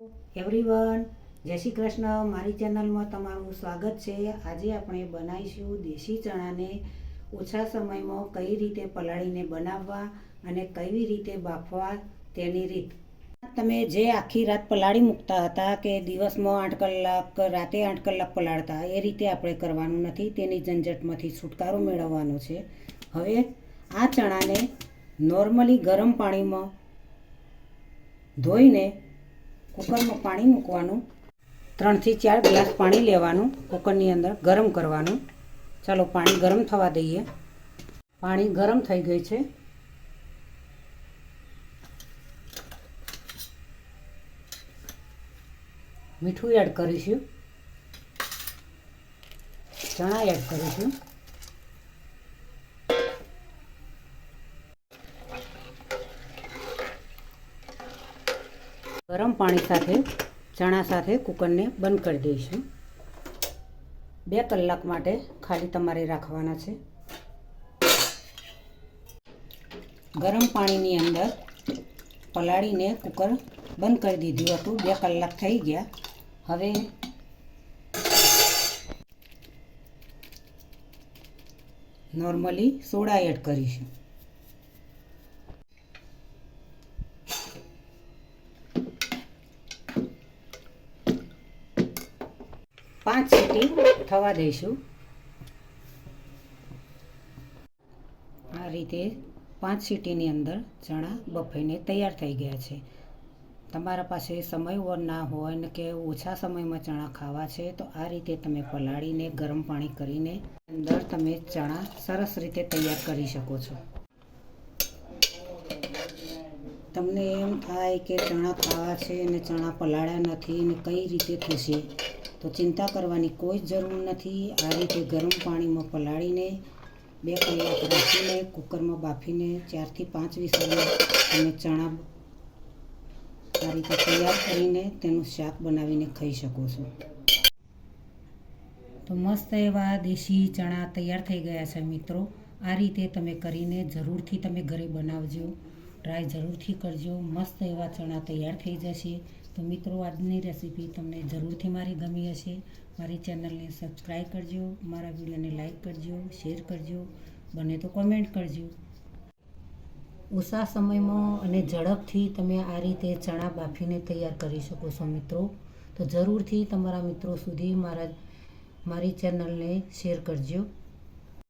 Everyone જય શ્રી કૃષ્ણ. મારી ચેનલમાં તમારું સ્વાગત છે. આજે આપણે બનાવીશું દેશી ચણાને ઓછા સમયમાં કઈ રીતે પલાળીને બનાવવા અને કેવી રીતે બાફવા તેની રીત. તમે જે આખી રાત પલાળી મૂકતા હતા કે દિવસમાં આઠ કલાક રાતે આઠ કલાક પલાળતા, એ રીતે આપણે કરવાનું નથી. તેની ઝંઝટમાંથી છુટકારો મેળવવાનો છે. હવે આ ચણાને નોર્મલી ગરમ પાણીમાં ધોઈને કુકરમાં પાણી મૂકવાનું. ત્રણથી ચાર ગ્લાસ પાણી લેવાનું, કુકરની અંદર ગરમ કરવાનું. ચાલો, પાણી ગરમ થવા દઈએ. પાણી ગરમ થઈ ગઈ છે. મીઠું એડ કરીશું. ચણા એડ કરીશું. ગરમ પાણી સાથે, ચણા સાથે કુકરને બંધ કરી દઈશું. બે કલાક માટે ખાલી તમારે રાખવાના છે. ગરમ પાણીની અંદર પલાળીને કુકર બંધ કરી દીધું હતું. બે કલાક થઈ ગયા. હવે નોર્મલી સોડા એડ કરીશું. પાંચ સીટી થવા દઈશું. આ રીતે પાંચ સીટીની અંદર ચણા બફાઈને તૈયાર થઈ ગયા છે. તમારા પાસે સમય ના હોય ને કે ઓછા સમયમાં ચણા ખાવા છે, તો આ રીતે તમે પલાળીને ગરમ પાણી કરીને અંદર તમે ચણા સરસ રીતે તૈયાર કરી શકો છો. તમને એમ થાય કે ચણા ખાવા છે અને ચણા પલાળ્યા નથી ને કઈ રીતે થશે? તો ચિંતા કરવાની કોઈ જરૂર નથી. આ રીતે ગરમ પાણીમાં પલાળીને બે કલાક રાખીને, કુકરમાં બાફીને, ચારથી પાંચ વિસલમાં તમે ચણા આ રીતે તૈયાર કરીને તેનું શાક બનાવીને ખાઈ શકો છો. તો મસ્ત એવા દેશી ચણા તૈયાર થઈ ગયા છે મિત્રો. આ રીતે તમે કરીને જરૂરથી તમે ઘરે બનાવજો. ટ્રાય જરૂરથી કરજો. મસ્ત એવા ચણા તૈયાર થઈ જશે. તો મિત્રો, આજની રેસીપી તમને જરૂરથી મારી ગમી હશે. મારી ચેનલને સબસ્ક્રાઈબ કરજો, મારા વિડીયોને લાઈક કરજો, શેર કરજો, બને તો કોમેન્ટ કરજો. ઓછા સમયમાં અને ઝડપથી તમે આ રીતે ચણા બાફીને તૈયાર કરી શકો છો મિત્રો. તો જરૂરથી તમારા મિત્રો સુધી મારા, મારી ચેનલને શેર કરજો.